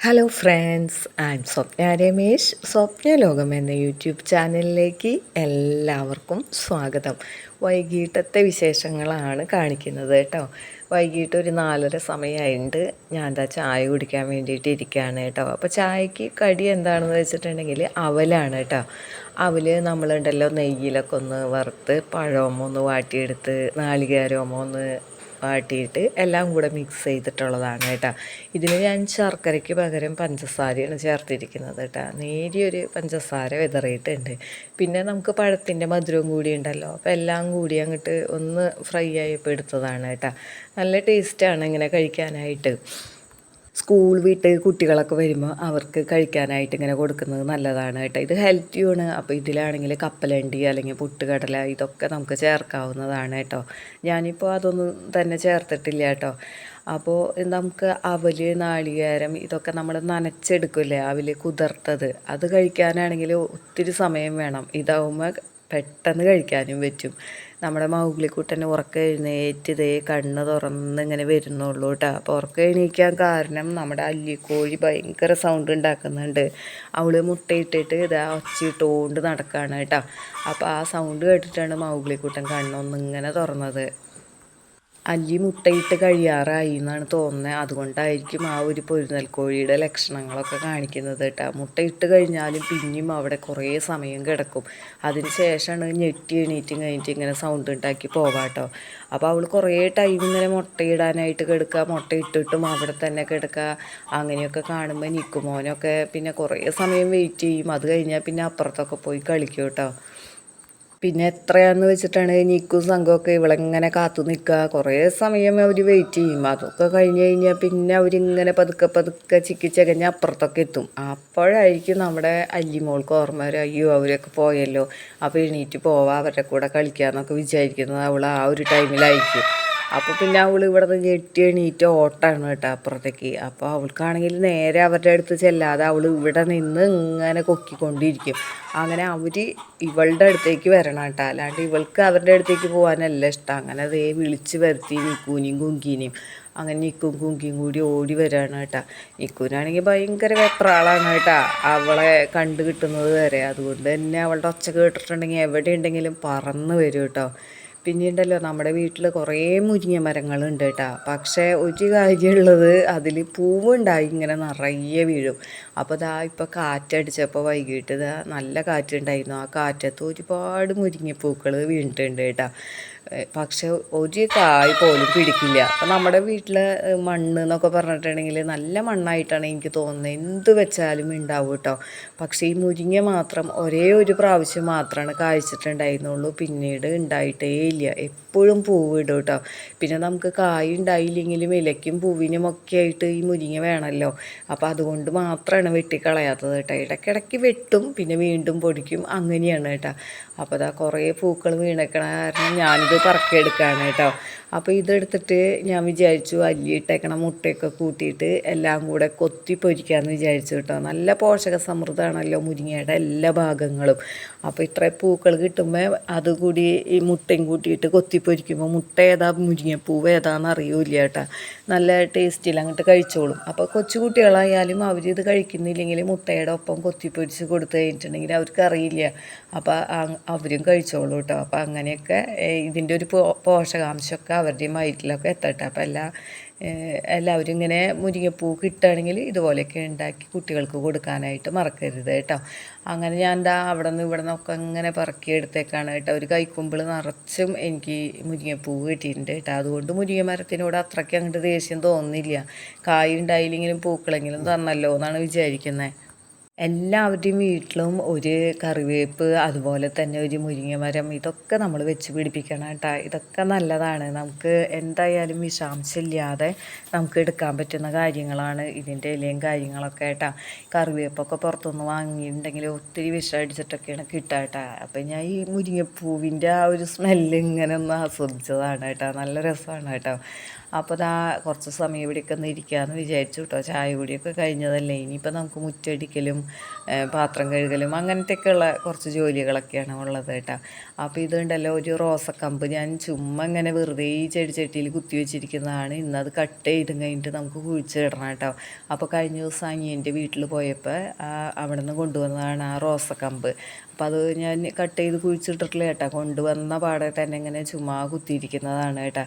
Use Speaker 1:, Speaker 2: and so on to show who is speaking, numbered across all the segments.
Speaker 1: Hello friends I'm Swapna Ramesh Swapna ലോകം എന്ന YouTube ചാനലിലേക്ക് എല്ലാവർക്കും സ്വാഗതം. വൈകിട്ടത്തെ വിശേഷങ്ങളാണ് കാണിക്കുന്നത് കേട്ടോ. വൈകിട്ട് ഒരു നാലര സമയമായിട്ട് ഞാൻ എന്താ ചായ കുടിക്കാൻ വേണ്ടിയിട്ട് ഇരിക്കുകയാണ് കേട്ടോ. അപ്പോൾ ചായക്ക് കടി എന്താണെന്ന് വെച്ചിട്ടുണ്ടെങ്കിൽ അവലാണ് കേട്ടോ. അവൽ നമ്മളുണ്ടല്ലോ നെയ്യിലൊക്കെ ഒന്ന് വറുത്ത് പഴമോ ഒന്ന് വാട്ടിയെടുത്ത് നാളികേരമോ ഒന്ന് വാട്ടിയിട്ട് എല്ലാം കൂടെ മിക്സ് ചെയ്തിട്ടുള്ളതാണ് കേട്ടോ. ഇതിൽ ഞാൻ ശർക്കരയ്ക്ക് പകരം പഞ്ചസാരയാണ് ചേർത്തിരിക്കുന്നത് കേട്ടോ. നേരിയൊരു പഞ്ചസാര വിതറിയിട്ടുണ്ട്. പിന്നെ നമുക്ക് പഴത്തിന്റെ മധുരവും കൂടി ഉണ്ടല്ലോ. അപ്പോൾ എല്ലാം കൂടി അങ്ങോട്ട് ഒന്ന് ഫ്രൈ ആയപ്പോൾ എടുത്തതാണ് കേട്ടോ. നല്ല ടേസ്റ്റാണ് ഇങ്ങനെ കഴിക്കാനായിട്ട്. സ്കൂൾ വിട്ട് കുട്ടികളൊക്കെ വരുമ്പോൾ അവർക്ക് കഴിക്കാനായിട്ട് ഇങ്ങനെ കൊടുക്കുന്നത് നല്ലതാണ് കേട്ടോ. ഇത് ഹെൽത്തിയാണ് അപ്പോൾ ഇതിലാണെങ്കിൽ കപ്പലണ്ടി അല്ലെങ്കിൽ പുട്ടുകടല ഇതൊക്കെ നമുക്ക് ചേർക്കാവുന്നതാണ് കേട്ടോ. ഞാനിപ്പോൾ അതൊന്നും തന്നെ ചേർത്തിട്ടില്ല കേട്ടോ. അപ്പോൾ നമുക്ക് അവൽ നാളികേരം ഇതൊക്കെ നമ്മൾ നനച്ചെടുക്കില്ലേ? അവൽ കുതിർത്തത്. അത് കഴിക്കാനാണെങ്കിൽ ഒത്തിരി സമയം വേണം. ഇതാവുമ്പോൾ പെട്ടെന്ന് കഴിക്കാനും പറ്റും. നമ്മുടെ മൗഗ്ലിക്കുട്ടനെ ഉറക്കം എഴുന്നേറ്റ് ഇതേ കണ്ണ് തുറന്ന് ഇങ്ങനെ വരുന്നുള്ളൂ കേട്ടോ. അപ്പോൾ ഉറക്കം എണീക്കാൻ കാരണം നമ്മുടെ അല്ലിക്കോഴി ഭയങ്കര സൗണ്ട് ഉണ്ടാക്കുന്നുണ്ട്. അവൾ മുട്ടയിട്ടിട്ട് ഇതാ ഒച്ചയിട്ടുകൊണ്ട് നടക്കുകയാണ് കേട്ടോ. അപ്പോൾ ആ സൗണ്ട് കേട്ടിട്ടാണ് മൗഗ്ലിക്കുട്ടൻ കണ്ണൊന്നിങ്ങനെ തുറന്നത്. അല്ലി മുട്ടയിട്ട് കഴിയാറായി എന്നാണ് തോന്നുന്നത് അതുകൊണ്ടായിരിക്കും ആ ഒരു പൊരുന്നൽക്കോഴിയുടെ ലക്ഷണങ്ങളൊക്കെ കാണിക്കുന്നത് കേട്ടോ. മുട്ടയിട്ട് കഴിഞ്ഞാലും പിന്നെയും അവിടെ കുറേ സമയം കിടക്കും. അതിന് ശേഷമാണ് ഞെട്ടി എണീറ്റും കഴിഞ്ഞിട്ട് ഇങ്ങനെ സൗണ്ട് ഉണ്ടാക്കി പോകാട്ടോ അപ്പോൾ അവൾ കുറേ ടൈം ഇങ്ങനെ മുട്ടയിടാനായിട്ട് കിടക്കുക മുട്ട ഇട്ടിട്ടും അവിടെ തന്നെ കിടക്കുക അങ്ങനെയൊക്കെ കാണുമ്പോൾ നിൽക്കുമോനൊക്കെ പിന്നെ കുറേ സമയം വെയിറ്റ് ചെയ്യും. അത് കഴിഞ്ഞാൽ പിന്നെ അപ്പുറത്തൊക്കെ പോയി കളിക്കും കേട്ടോ. പിന്നെ എത്രയാന്ന് വെച്ചിട്ടാണ് നീക്കും സംഘമൊക്കെ ഇവളെങ്ങനെ കാത്തു നിൽക്കുക. കുറേ സമയം അവർ വെയിറ്റ് ചെയ്യും. അതൊക്കെ കഴിഞ്ഞ് കഴിഞ്ഞാൽ പിന്നെ അവരിങ്ങനെ പതുക്കെ പതുക്കെ ചിക്കിച്ചകഞ്ഞ് അപ്പുറത്തൊക്കെ എത്തും. അപ്പോഴായിരിക്കും നമ്മുടെ അല്ലിമോൾക്ക് ഓർമ്മ വരും അയ്യോ അവരൊക്കെ പോയല്ലോ. അപ്പോൾ എണീറ്റ് പോവാം അവരുടെ കൂടെ കളിക്കാമെന്നൊക്കെ വിചാരിക്കുന്നത് അവൾ ആ ഒരു ടൈമിലായിരിക്കും അപ്പോൾ പിന്നെ അവൾ ഇവിടെ നിന്ന് ഞെട്ടി എണീറ്റ് ഓട്ടാണ് കേട്ടോ അപ്പുറത്തേക്ക്. അപ്പോൾ അവൾക്കാണെങ്കിൽ നേരെ അവരുടെ അടുത്ത് ചെല്ലാതെ അവൾ ഇവിടെ നിന്ന് ഇങ്ങനെ കൊക്കിക്കൊണ്ടിരിക്കും. അങ്ങനെ അവർ ഇവളുടെ അടുത്തേക്ക് വരണം കേട്ടോ. അല്ലാണ്ട് ഇവൾക്ക് അവരുടെ അടുത്തേക്ക് പോകാനല്ല ഇഷ്ടം. അങ്ങനെ അതേ വിളിച്ച് വരുത്തി നിക്കൂനിയും കുങ്കിനിയും. അങ്ങനെ നിക്കും കുങ്കിയും കൂടി ഓടി വരാണ് കേട്ടോ. നിക്കൂനാണെങ്കിൽ ഭയങ്കര വെപ്രാളാണ് കേട്ടോ അവളെ കണ്ടു കിട്ടുന്നത് വരെ. അതുകൊണ്ട് തന്നെ അവളുടെ ഒച്ച കേട്ടിട്ടുണ്ടെങ്കിൽ എവിടെ ഉണ്ടെങ്കിലും പറന്ന് വരും കേട്ടോ. പിന്നെയുണ്ടല്ലോ നമ്മുടെ വീട്ടിൽ കുറേ മുരിങ്ങ മരങ്ങളുണ്ട് കേട്ടോ. പക്ഷേ ഒരു കാര്യമുള്ളത് അതിൽ പൂവുണ്ടായി ഇങ്ങനെ നിറയെ വീഴും. അപ്പോൾ ഇതാ ഇപ്പോൾ കാറ്റടിച്ചപ്പോൾ വൈകിട്ട് ഇതാ നല്ല കാറ്റുണ്ടായിരുന്നു. ആ കാറ്റത്ത് ഒരുപാട് മുരിങ്ങപ്പൂക്കൾ വീണിട്ടുണ്ട് കേട്ടോ. പക്ഷെ ഒരു കായ് പോലും പിടിക്കില്ല. അപ്പം നമ്മുടെ വീട്ടിലെ മണ്ണ് എന്നൊക്കെ പറഞ്ഞിട്ടുണ്ടെങ്കിൽ നല്ല മണ്ണായിട്ടാണ് എനിക്ക് തോന്നുന്നത്. എന്ത് വെച്ചാലും ഉണ്ടാവും കേട്ടോ. പക്ഷേ ഈ മുരിങ്ങ മാത്രം ഒരേ ഒരു പ്രാവശ്യം മാത്രമാണ് കായ്ച്ചിട്ടുണ്ടായിരുന്നുള്ളൂ. പിന്നീട് ഉണ്ടായിട്ടേ ഇല്ല. എപ്പോഴും പൂവ് ഇടും കേട്ടോ. പിന്നെ നമുക്ക് കായ് ഉണ്ടായില്ലെങ്കിലും ഇലയ്ക്കും പൂവിനും ഒക്കെ ആയിട്ട് ഈ മുരിങ്ങ വേണമല്ലോ. അപ്പോൾ അതുകൊണ്ട് മാത്രമാണ് വെട്ടിക്കളയാത്തത് കേട്ടോ. ഇടയ്ക്കിടയ്ക്ക് വെട്ടും പിന്നെ വീണ്ടും പൊടിക്കും. അങ്ങനെയാണ് കേട്ടോ. അപ്പോൾ അതാ കുറേ പൂക്കൾ വീണക്കണ കാരണം ഞാനിത് പറക്കിയെടുക്കുകയാണ് കേട്ടോ അപ്പോൾ ഇതെടുത്തിട്ട് ഞാൻ വിചാരിച്ചു അല്ലിയിട്ടേക്കണ മുട്ടയൊക്കെ കൂട്ടിയിട്ട് എല്ലാം കൂടെ കൊത്തി പൊരിക്കാമെന്ന് വിചാരിച്ചു കേട്ടോ. നല്ല പോഷക സമൃദ്ധമാണല്ലോ മുരിങ്ങയുടെ എല്ലാ ഭാഗങ്ങളും. അപ്പോൾ ഇത്ര പൂക്കൾ കിട്ടുമ്പോൾ അതുകൂടി ഈ മുട്ടയും കൂട്ടിയിട്ട് കൊത്തി പൊരിക്കുമ്പോൾ മുട്ട ഏതാ? മുരിങ്ങപ്പൂവ് ഏതാണെന്ന് അറിയൂല കേട്ടോ. നല്ല ടേസ്റ്റിൽ അങ്ങോട്ട് കഴിച്ചോളും. അപ്പോൾ കൊച്ചു കുട്ടികളായാലും ഇത് കഴിക്കുന്നില്ലെങ്കിൽ മുട്ടയുടെ ഒപ്പം കൊത്തി പൊരിച്ച് കൊടുത്തു കഴിഞ്ഞിട്ടുണ്ടെങ്കിൽ അവർക്ക് അറിയില്ല. അപ്പോൾ അവരും കഴിച്ചോളൂ കേട്ടോ. അപ്പോൾ അങ്ങനെയൊക്കെ ഇതിന്റെ ഒരു പോഷകാംശമൊക്കെ അവരുടെയും വയറ്റിലൊക്കെ എത്തട്ടെ. അപ്പോൾ എല്ലാ എല്ലാവരും ഇങ്ങനെ മുരിങ്ങപ്പൂ കിട്ടുകയാണെങ്കിൽ ഇതുപോലെയൊക്കെ ഉണ്ടാക്കി കുട്ടികൾക്ക് കൊടുക്കാനായിട്ട് മറക്കരുത് കേട്ടോ. അങ്ങനെ ഞാൻ എന്താ അവിടെ നിന്ന് ഇവിടെ നിന്നൊക്കെ ഇങ്ങനെ പറക്കി എടുത്തേക്കാണ് കേട്ടോ. ഒരു കൈക്കുമ്പിൾ നിറച്ചും എനിക്ക് മുരിങ്ങപ്പൂ കിട്ടിയിട്ടുണ്ട് കേട്ടോ. അതുകൊണ്ട് മുരിങ്ങ മരത്തിനോട് അത്രയ്ക്ക് അങ്ങോട്ട് ദേഷ്യം തോന്നുന്നില്ല. കായ് ഉണ്ടായില്ലെങ്കിലും പൂക്കളെങ്കിലും തന്നല്ലോ എന്നാണ് വിചാരിക്കുന്നത് എല്ലാവരുടെയും വീട്ടിലും ഒരു കറിവേപ്പ് അതുപോലെ തന്നെ ഒരു മുരിങ്ങ മരം ഇതൊക്കെ നമ്മൾ വെച്ച് പിടിപ്പിക്കണം കേട്ടോ. ഇതൊക്കെ നല്ലതാണ്. നമുക്ക് എന്തായാലും വിഷാംശമില്ലാതെ നമുക്ക് എടുക്കാൻ പറ്റുന്ന കാര്യങ്ങളാണ് ഇതിന്റെ ഇലയും കാര്യങ്ങളൊക്കെ കേട്ടോ. കറിവേപ്പൊക്കെ പുറത്തുനിന്ന് വാങ്ങിയിട്ടുണ്ടെങ്കിൽ ഒത്തിരി വിഷം അടിച്ചിട്ടൊക്കെയാണ് കിട്ടുക കേട്ടോ. അപ്പം ഞാൻ ഈ മുരിങ്ങപ്പൂവിന്റെ ആ ഒരു സ്മെല്ല് ഇങ്ങനെ ഒന്ന് ആസ്വദിച്ചതാണ് കേട്ടോ. നല്ല രസമാണ് കേട്ടോ. അപ്പോൾ ദാ കുറച്ച് സമയം ഇവിടെയൊക്കെ ഒന്ന് ഇരിക്കാമെന്ന് വിചാരിച്ചു കേട്ടോ. ചായ കൂടിയൊക്കെ കഴിഞ്ഞതല്ലേ? ഇനിയിപ്പോൾ നമുക്ക് മുറ്റടിക്കലും പാത്രം കഴുകലും അങ്ങനത്തെയൊക്കെയുള്ള കുറച്ച് ജോലികളൊക്കെയാണ് ഉള്ളത് കേട്ടോ. അപ്പോൾ ഇതുണ്ടല്ലോ ഒരു റോസക്കമ്പ്. ഞാൻ ചുമ്മാ ഇങ്ങനെ വെറുതെ ഈ ചെടിച്ചട്ടിയിൽ കുത്തി വെച്ചിരിക്കുന്നതാണ്. ഇന്നത് കട്ട് ചെയ്തും കഴിഞ്ഞിട്ട് നമുക്ക് കുഴിച്ചിടണം കേട്ടോ. അപ്പോൾ കഴിഞ്ഞ ദിവസം അനിയന്റെ വീട്ടിൽ പോയപ്പോൾ അവിടെ നിന്ന് കൊണ്ടുവന്നതാണ് ആ റോസക്കമ്പ്. അപ്പോൾ അത് ഞാൻ കട്ട് ചെയ്ത് കുഴിച്ചിട്ടിട്ടില്ല കേട്ടോ. കൊണ്ടുവന്ന പാടെ തന്നെ ഇങ്ങനെ ചുമ്മാ കുത്തിയിരിക്കുന്നതാണ് കേട്ടോ.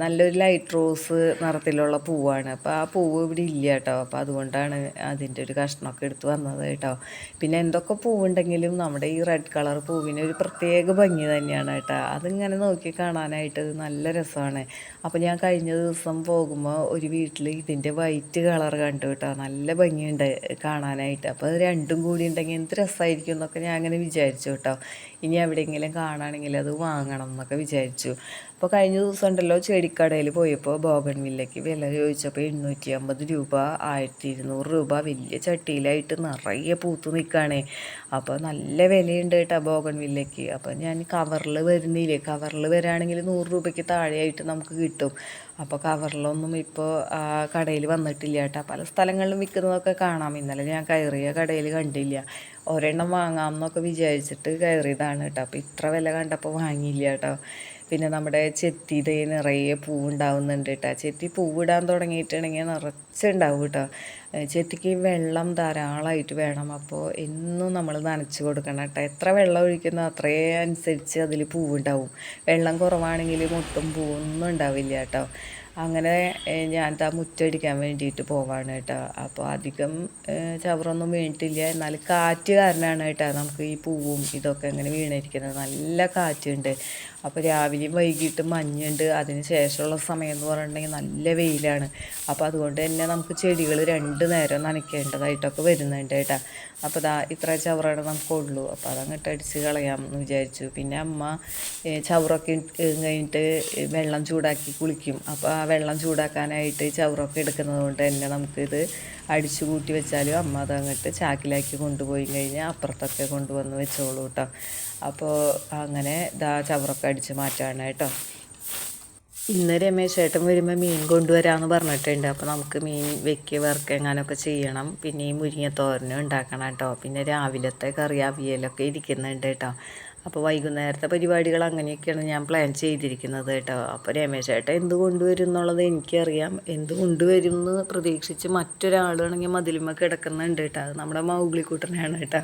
Speaker 1: നല്ലൊരു ലൈറ്റ് റോസ് നിറത്തിലുള്ള പൂവാണ്. അപ്പോൾ ആ പൂവ് ഇവിടെ ഇല്ല കേട്ടോ. അപ്പോൾ അതുകൊണ്ടാണ് അതിന്റെ ഒരു കഷ്ണമൊക്കെ എടുത്ത് വന്നത് കേട്ടോ. പിന്നെ എന്തൊക്കെ പൂവുണ്ടെങ്കിലും നമ്മുടെ ഈ റെഡ് കളർ പൂവിന് ഒരു പ്രത്യേക ഭംഗി തന്നെയാണ് കേട്ടോ. അതിങ്ങനെ നോക്കി കാണാനായിട്ട് നല്ല രസമാണ്. അപ്പോൾ ഞാൻ കഴിഞ്ഞ ദിവസം പോകുമ്പോൾ ഒരു വീട്ടിൽ ഇതിന്റെ വൈറ്റ് കളർ കണ്ടു കേട്ടോ. നല്ല ഭംഗിയുണ്ട് കാണാനായിട്ട്. അപ്പോൾ രണ്ടും കൂടി ഉണ്ടെങ്കിൽ എന്ത് രസമായിരിക്കും എന്നൊക്കെ ഞാൻ അങ്ങനെ വിചാരിച്ചു കേട്ടോ. ഇനി എവിടെയെങ്കിലും കാണുകയാണെങ്കിൽ അത് വാങ്ങണം എന്നൊക്കെ വിചാരിച്ചു. അപ്പോൾ കഴിഞ്ഞ ദിവസം ഉണ്ടല്ലോ ചെടിക്കടയിൽ പോയപ്പോൾ ബോഗൺവില്ലയ്ക്ക് വില ചോദിച്ചപ്പോൾ എണ്ണൂറ്റി അമ്പത് രൂപ ആയിരത്തി ഇരുന്നൂറ് രൂപ വലിയ ചട്ടിയിലായിട്ട് നിറയെ പൂത്ത് നിൽക്കുകയാണേ അപ്പോൾ നല്ല വിലയുണ്ട് കേട്ടോ ബോഗൺവില്ലയ്ക്ക് അപ്പോൾ ഞാൻ കവറിൽ വരുന്നില്ലേ? കവറിൽ വരാണെങ്കിൽ നൂറ് രൂപയ്ക്ക് താഴെയായിട്ട് നമുക്ക് കിട്ടും. അപ്പോൾ കവറിലൊന്നും ഇപ്പോൾ കടയിൽ വന്നിട്ടില്ല കേട്ടോ. പല സ്ഥലങ്ങളിലും വിൽക്കുന്നതൊക്കെ കാണാം. ഇന്നലെ ഞാൻ കയറിയ കടയിൽ കണ്ടില്ല. ഒരെണ്ണം വാങ്ങാം എന്നൊക്കെ വിചാരിച്ചിട്ട് കയറിയതാണ് കേട്ടോ. അപ്പോൾ ഇത്ര വില കണ്ടപ്പോൾ വാങ്ങിയില്ല കേട്ടോ. പിന്നെ നമ്മുടെ ചെത്തി ഇതേ നിറയെ പൂവുണ്ടാവുന്നുണ്ട് കേട്ടോ ചെത്തി പൂവിടാൻ തുടങ്ങിയിട്ടുണ്ടെങ്കിൽ നിറച്ചുണ്ടാവും കേട്ടോ ചെത്തിക്ക് വെള്ളം ധാരാളമായിട്ട് വേണം. അപ്പോൾ എന്നും നമ്മൾ നനച്ച് കൊടുക്കണം കേട്ടോ എത്ര വെള്ളം ഒഴിക്കുന്നോ അത്രേ അനുസരിച്ച് അതിൽ പൂവുണ്ടാവും. വെള്ളം കുറവാണെങ്കിൽ മുട്ടും പൂവൊന്നും ഉണ്ടാവില്ല കേട്ടോ അങ്ങനെ ഞാൻ ആ മുറ്റടിക്കാൻ വേണ്ടിയിട്ട് പോവാണ് കേട്ടോ അപ്പോൾ അധികം ചവറൊന്നും വീണിട്ടില്ല. എന്നാൽ കാറ്റ് കാരണമാണ് കേട്ടോ നമുക്ക് ഈ പൂവും ഇതൊക്കെ ഇങ്ങനെ വീണിരിക്കുന്നത്. നല്ല കാറ്റുണ്ട്. അപ്പോൾ രാവിലെയും വൈകിട്ടും മഞ്ഞുണ്ട്. അതിന് ശേഷമുള്ള സമയം എന്ന് പറഞ്ഞിട്ടുണ്ടെങ്കിൽ നല്ല വെയിലാണ്. അപ്പോൾ അതുകൊണ്ട് തന്നെ നമുക്ക് ചെടികൾ രണ്ട് നേരം നനയ്ക്കേണ്ടതായിട്ടൊക്കെ വരുന്നുണ്ട് കേട്ടോ. അപ്പോൾ ദാ ഇത്ര ചവറാണ് നമുക്കുള്ളൂ അപ്പോൾ അതങ്ങോട്ട് അടിച്ച് കളയാം എന്ന് വിചാരിച്ചു. പിന്നെ അമ്മ ചവറൊക്കെ കഴിഞ്ഞിട്ട് വെള്ളം ചൂടാക്കി കുളിക്കും. അപ്പോൾ ആ വെള്ളം ചൂടാക്കാനായിട്ട് ചവറൊക്കെ എടുക്കുന്നത് കൊണ്ട് തന്നെ നമുക്കിത് അടിച്ചു കൂട്ടി വെച്ചാലും അമ്മ അതങ്ങോട്ട് ചാക്കിലാക്കി കൊണ്ടുപോയി കഴിഞ്ഞാൽ അപ്പുറത്തൊക്കെ കൊണ്ടുവന്ന് വെച്ചോളൂ കേട്ടോ. അപ്പോൾ അങ്ങനെ ദാ ചവറൊക്കെ അടിച്ച് മാറ്റാണ് കേട്ടോ. ഇന്ന് രമേശ് ചേട്ടൻ വരുമ്പോൾ മീൻ കൊണ്ടുവരാമെന്ന് പറഞ്ഞിട്ടുണ്ട്. അപ്പോൾ നമുക്ക് മീൻ വെക്കി വറുക്കുക എങ്ങാനൊക്കെ ചെയ്യണം. പിന്നെ ഈ മുരിങ്ങ മുരിങ്ങത്തോരനും ഉണ്ടാക്കണം കേട്ടോ. പിന്നെ രാവിലത്തെ കറി അവിയലൊക്കെ ഇരിക്കുന്നുണ്ട് കേട്ടോ. അപ്പോൾ വൈകുന്നേരത്തെ പരിപാടികൾ അങ്ങനെയൊക്കെയാണ് ഞാൻ പ്ലാൻ ചെയ്തിരിക്കുന്നത് കേട്ടോ. അപ്പോൾ രമേശ് ചേട്ടൻ എന്ത് കൊണ്ടുവരും എന്നുള്ളത് എനിക്കറിയാം. എന്ത് കൊണ്ടുവരും എന്ന് പ്രതീക്ഷിച്ച് മറ്റൊരാളാണെങ്കിൽ മതിലുമ്മ കിടക്കുന്നുണ്ട് കേട്ടോ. അത് നമ്മുടെ മൗഗ്ലിക്കൂട്ടനാണ് കേട്ടോ.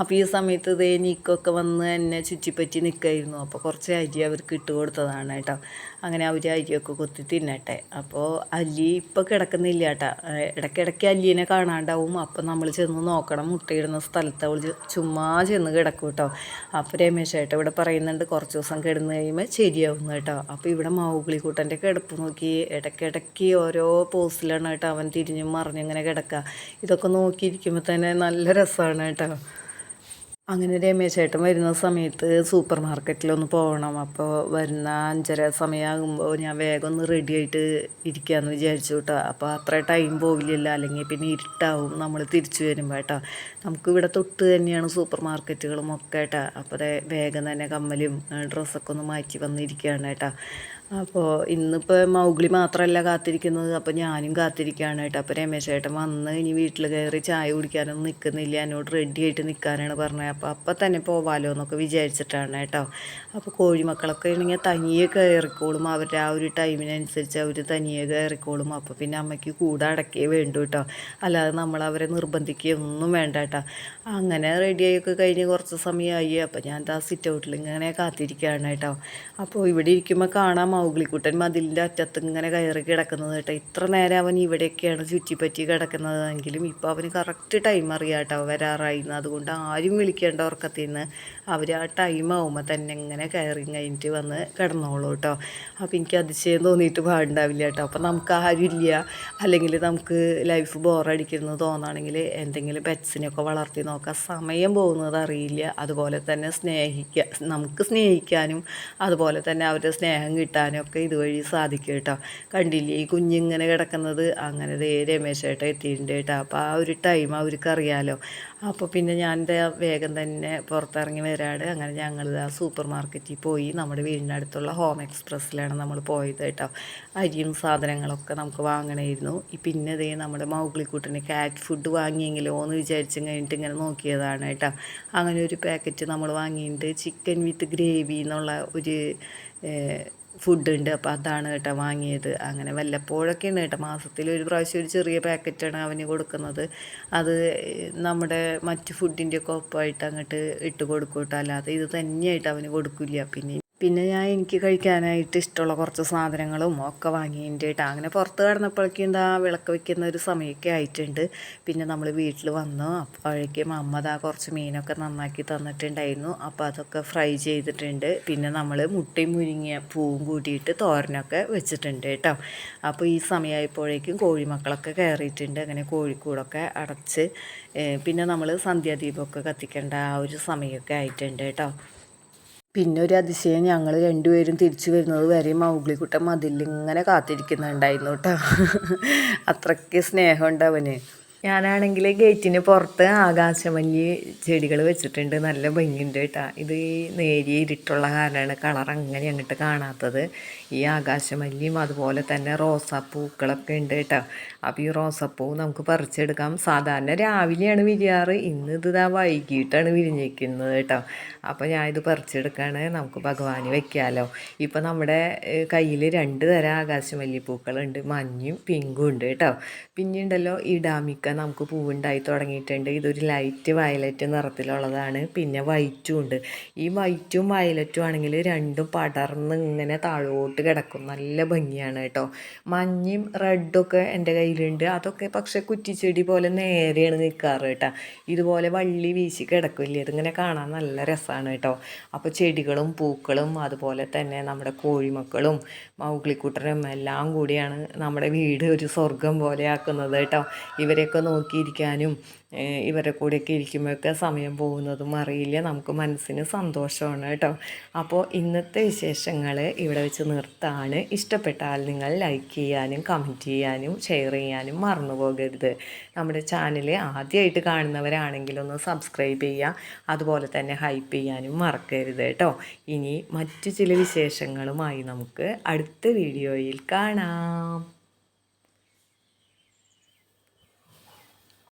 Speaker 1: അപ്പോൾ ഈ സമയത്ത് ഇതേ നീക്കൊക്കെ വന്ന് എന്നെ ചുറ്റിപ്പറ്റി നിൽക്കായിരുന്നു അപ്പോൾ കുറച്ച് അരി അവർക്ക് ഇട്ട് കൊടുത്തതാണ് കേട്ടോ. അങ്ങനെ അവർ അരിയൊക്കെ കൊത്തി തിന്നട്ടെ. അപ്പോൾ അല്ലി ഇപ്പോൾ കിടക്കുന്നില്ല കേട്ടോ. ഇടയ്ക്കിടയ്ക്ക് അല്ലിനെ കാണാണ്ടാവും. അപ്പോൾ നമ്മൾ ചെന്ന് നോക്കണം. മുട്ടയിടുന്ന സ്ഥലത്ത് അവൾ ചുമ്മാ ചെന്ന് കിടക്കും കേട്ടോ. അപ്പോൾ രമേശ് ഏട്ടൻ ഇവിടെ പറയുന്നുണ്ട്. കുറച്ച് ദിവസം കിടന്ന് കഴിയുമ്പോൾ ശരിയാവും കേട്ടോ. അപ്പോൾ ഇവിടെ മൗഗ്ലിക്കൂട്ടന്റെ കിടപ്പ് നോക്കി. ഇടയ്ക്കിടയ്ക്ക് ഓരോ പോസ്റ്റിലാണ് കേട്ടോ അവൻ തിരിഞ്ഞും മറിഞ്ഞും ഇങ്ങനെ കിടക്കുക ഇതൊക്കെ നോക്കിയിരിക്കുമ്പോൾ തന്നെ നല്ല രസമാണ് കേട്ടോ. അങ്ങനെ രമേശേട്ടൻ വരുന്ന സമയത്ത് സൂപ്പർ മാർക്കറ്റിലൊന്ന് പോകണം. അപ്പോൾ വരുന്ന അഞ്ചര സമയമാകുമ്പോൾ ഞാൻ വേഗം ഒന്ന് റെഡി ആയിട്ട് ഇരിക്കാമെന്ന് വിചാരിച്ചു കേട്ടോ അപ്പോൾ അത്ര ടൈം പോവില്ലല്ല. അല്ലെങ്കിൽ പിന്നെ ഇരുട്ടാവും നമ്മൾ തിരിച്ചു വരുമ്പോൾ കേട്ടോ നമുക്ക് ഇവിടെ തൊട്ട് തന്നെയാണ് സൂപ്പർ മാർക്കറ്റുകളും ഒക്കെ കേട്ടോ അപ്പോൾ വേഗം തന്നെ കമ്മലും ഡ്രസ്സൊക്കെ ഒന്ന് മാറ്റി വന്നിരിക്കുകയാണ് കേട്ടോ അപ്പോൾ ഇന്നിപ്പോൾ മൗഗ്ലി മാത്രമല്ല കാത്തിരിക്കുന്നത്. അപ്പോൾ ഞാനും കാത്തിരിക്കുകയാണ് കേട്ടോ അപ്പോൾ രമേശ് ചേട്ടൻ വന്ന് ഇനി വീട്ടിൽ കയറി ചായ കുടിക്കാനൊന്നും നിൽക്കുന്നില്ല എന്നോട് റെഡി ആയിട്ട് നിൽക്കാനാണ് പറഞ്ഞത്. അപ്പോൾ അപ്പം തന്നെ പോവാലോ എന്നൊക്കെ വിചാരിച്ചിട്ടാണ് കേട്ടോ. അപ്പോൾ കോഴിമക്കളൊക്കെ ആണെങ്കിൽ തനിയെ കയറിക്കോളും. അവരുടെ ആ ഒരു ടൈമിനനുസരിച്ച് അവർ തനിയെ കയറിക്കോളും. അപ്പോൾ പിന്നെ അമ്മയ്ക്ക് കൂടെ അടക്കേ വേണ്ടു കേട്ടോ. അല്ലാതെ നമ്മൾ അവരെ നിർബന്ധിക്കുകയൊന്നും വേണ്ട കേട്ടോ. അങ്ങനെ റെഡിയായൊക്കെ കഴിഞ്ഞ് കുറച്ച് സമയമായി. അപ്പോൾ ഞാൻ ദാ സിറ്റ് ഔട്ടിൽ ഇങ്ങനെ കാത്തിരിക്കുകയാണ് കേട്ടോ. അപ്പോൾ ഇവിടെ ഇരിക്കുമ്പോൾ കാണാം മൗഗ്ലിക്കുട്ടൻ മതിലിന്റെ അറ്റത്ത് ഇങ്ങനെ കയറി കിടക്കുന്നത് കേട്ടോ. ഇത്ര നേരം അവൻ ഇവിടെയൊക്കെയാണ് ചുറ്റിപ്പറ്റി കിടക്കുന്നതെങ്കിലും ഇപ്പോൾ അവന് കറക്റ്റ് ടൈം അറിയാം കേട്ടോ വരാറായിരുന്നു അതുകൊണ്ട് ആരും വിളിക്കേണ്ട ഉറക്കത്തിൽ നിന്ന് അവർ ആ ടൈം ആകുമ്പോൾ തന്നെ ഇങ്ങനെ കയറി കഴിഞ്ഞിട്ട് വന്ന് കിടന്നോളൂ കേട്ടോ അപ്പോൾ എനിക്ക് അതിശയം തോന്നിയിട്ട് പാടുണ്ടാവില്ല കേട്ടോ അപ്പോൾ നമുക്ക് ആരുമില്ല. അല്ലെങ്കിൽ നമുക്ക് ലൈഫ് ബോറടിക്കുന്നത് തോന്നുകയാണെങ്കിൽ എന്തെങ്കിലും പെറ്റ്സിനെയൊക്കെ വളർത്തി നോക്കാം സമയം പോകുന്നത് അറിയില്ല. അതുപോലെ തന്നെ സ്നേഹിക്കുക നമുക്ക് സ്നേഹിക്കാനും അതുപോലെ തന്നെ അവരുടെ സ്നേഹം കിട്ടാനും ഒക്കെ ഇതുവഴി സാധിക്കും കേട്ടോ കണ്ടില്ലേ ഈ കുഞ്ഞിങ്ങനെ കിടക്കുന്നത്? അങ്ങനെ ദേ രമേശ് എത്തിയിട്ടുണ്ട് കേട്ടോ അപ്പോൾ ആ ഒരു ടൈം അവർക്കറിയാമല്ലോ അപ്പോൾ പിന്നെ ഞാൻ ദേ വേഗം തന്നെ പുറത്തിറങ്ങി വരാട് അങ്ങനെ ഞങ്ങൾ ആ സൂപ്പർ മാർക്കറ്റിൽ പോയി നമ്മുടെ വീടിന്റെ അടുത്തുള്ള ഹോം എക്സ്പ്രസ്സിലാണ് നമ്മൾ പോയത് കേട്ടോ. അരിയും സാധനങ്ങളൊക്കെ നമുക്ക് വാങ്ങണമായിരുന്നു പിന്നെ ദേ നമ്മുടെ മൗഗ്ലിക്കുട്ടിന് കാറ്റ് ഫുഡ് വാങ്ങിയെങ്കിലോ എന്ന് വിചാരിച്ചു കഴിഞ്ഞിട്ട് ഇങ്ങനെ നോക്കിയതാണ് കേട്ടോ. അങ്ങനെ ഒരു പാക്കറ്റ് നമ്മൾ വാങ്ങിയിട്ടുണ്ട് ചിക്കൻ വിത്ത് ഗ്രേവി എന്നുള്ള ഒരു ഫുഡ് ഉണ്ട് അപ്പോൾ അതാണ് കേട്ടോ വാങ്ങിയത്. അങ്ങനെ വല്ലപ്പോഴൊക്കെയാണ് കേട്ടോ. മാസത്തിൽ ഒരു പ്രാവശ്യം ഒരു ചെറിയ പാക്കറ്റാണ് അവന് കൊടുക്കുന്നത്. അത് നമ്മുടെ മറ്റ് ഫുഡിന്റെ ഒക്കെ ഒപ്പമായിട്ട് അങ്ങോട്ട് ഇട്ട് കൊടുക്കും കേട്ടോ. അല്ലാതെ ഇത് തന്നെയായിട്ട് അവന് കൊടുക്കില്ല. പിന്നെ പിന്നെ ഞാൻ എനിക്ക് കഴിക്കാനായിട്ട് ഇഷ്ടമുള്ള കുറച്ച് സാധനങ്ങളും ഒക്കെ വാങ്ങിയിട്ടുണ്ട് അങ്ങനെ പുറത്ത് കിടന്നപ്പോഴേക്കും എന്താ വിളക്ക് വെക്കുന്ന ഒരു സമയമൊക്കെ ആയിട്ടുണ്ട്. പിന്നെ നമ്മൾ വീട്ടിൽ വന്നു. അപ്പോഴേക്കും അമ്മ ദാ കുറച്ച് മീനൊക്കെ നന്നാക്കി തന്നിട്ടുണ്ടായിരുന്നു. അപ്പോൾ അതൊക്കെ ഫ്രൈ ചെയ്തിട്ടുണ്ട്. പിന്നെ നമ്മൾ മുട്ടയും മുരിങ്ങിയ പൂവും കൂട്ടിയിട്ട് തോരനൊക്കെ വെച്ചിട്ടുണ്ട് കേട്ടോ അപ്പോൾ ഈ സമയമായപ്പോഴേക്കും കോഴിമക്കളൊക്കെ കയറിയിട്ടുണ്ട്. അങ്ങനെ കോഴിക്കൂടൊക്കെ അടച്ച് പിന്നെ നമ്മൾ സന്ധ്യാദീപമൊക്കെ കത്തിക്കേണ്ട ആ ഒരു സമയമൊക്കെ ആയിട്ടുണ്ട് കേട്ടോ പിന്നെ ഒരു അതിശയം ഞങ്ങൾ രണ്ടുപേരും തിരിച്ചു വരുന്നത് വരെ മൗഗ്ലിക്കുട്ടൻ മതിലിങ്ങനെ കാത്തിരിക്കുന്നുണ്ടായിരുന്നു കേട്ടോ. അത്രയ്ക്ക് സ്നേഹമുണ്ട് അവന്. ഞാനാണെങ്കിൽ ഗേറ്റിന് പുറത്ത് ആകാശമല്ലി ചെടികൾ വെച്ചിട്ടുണ്ട്. നല്ല ഭംഗിയുണ്ട് കേട്ടോ. ഇത് ഈ നേരിയ ഇരുട്ടുള്ള കാരണമാണ് കളർ അങ്ങനെ അങ്ങോട്ട് കാണാത്തത്. ഈ ആകാശമല്ലിയും അതുപോലെ തന്നെ റോസാപ്പൂക്കളൊക്കെ ഉണ്ട് കേട്ടോ. അപ്പോൾ ഈ റോസാപ്പൂ നമുക്ക് പറിച്ചെടുക്കാം. സാധാരണ രാവിലെയാണ് വിരിയാറ്. ഇന്ന് ഇതാ വൈകിട്ടാണ് വിരിഞ്ഞിരിക്കുന്നത് കേട്ടോ. അപ്പോൾ ഞാൻ ഇത് പറിച്ചെടുക്കാണ്. നമുക്ക് ഭഗവാന് വെക്കാമല്ലോ ഇപ്പോൾ നമ്മുടെ കയ്യിൽ രണ്ട് തരം ആകാശമല്ലിപ്പൂക്കളുണ്ട്. മഞ്ഞയും പിങ്കും ഉണ്ട് കേട്ടോ. പിന്നെ ഉണ്ടല്ലോ ഇടാമിക്ക നമുക്ക് പൂവുണ്ടായി തുടങ്ങിയിട്ടുണ്ട്. ഇതൊരു ലൈറ്റ് വയലറ്റ് നിറത്തിലുള്ളതാണ്. പിന്നെ വൈറ്റും ഉണ്ട്. ഈ വൈറ്റും വയലറ്റും ആണെങ്കിൽ രണ്ടും പടർന്ന് ഇങ്ങനെ താഴോട്ട് കിടക്കും. നല്ല ഭംഗിയാണ് കേട്ടോ. മഞ്ഞയും റെഡൊക്കെ എന്റെ കയ്യിലുണ്ട്. അതൊക്കെ പക്ഷേ കുറ്റിച്ചെടി പോലെ നേരെയാണ് നിൽക്കാറ് കേട്ടോ. ഇതുപോലെ വള്ളി വീശി കിടക്കില്ലേ ഇതിങ്ങനെ കാണാൻ നല്ല രസമാണ് കേട്ടോ. അപ്പോൾ ചെടികളും പൂക്കളും അതുപോലെ തന്നെ നമ്മുടെ കോഴിമക്കളും മൗഗ്ലിക്കുട്ടനും എല്ലാം കൂടിയാണ് നമ്മുടെ വീട് ഒരു സ്വർഗം പോലെ ആക്കുന്നത് കേട്ടോ. ഇവരെയൊക്കെ നോക്കിയിരിക്കാനും ഇവരുടെ കൂടെയൊക്കെ ഇരിക്കുമ്പോഴൊക്കെ സമയം പോകുന്നതും അറിയില്ല. നമുക്ക് മനസ്സിന് സന്തോഷമാണ് കേട്ടോ. അപ്പോൾ ഇന്നത്തെ വിശേഷങ്ങൾ ഇവിടെ വെച്ച് നിർത്താണ്. ഇഷ്ടപ്പെട്ടാൽ നിങ്ങൾ ലൈക്ക് ചെയ്യാനും കമന്റ് ചെയ്യാനും ഷെയർ ചെയ്യാനും മറന്നു പോകരുത്. നമ്മുടെ ചാനൽ ആദ്യമായിട്ട് കാണുന്നവരാണെങ്കിൽ ഒന്ന് സബ്സ്ക്രൈബ് ചെയ്യുക. അതുപോലെ തന്നെ ഹൈപ്പ് ചെയ്യാനും മറക്കരുത് കേട്ടോ. ഇനി മറ്റു ചില വിശേഷങ്ങളുമായി നമുക്ക് അടുത്ത വീഡിയോയിൽ കാണാം.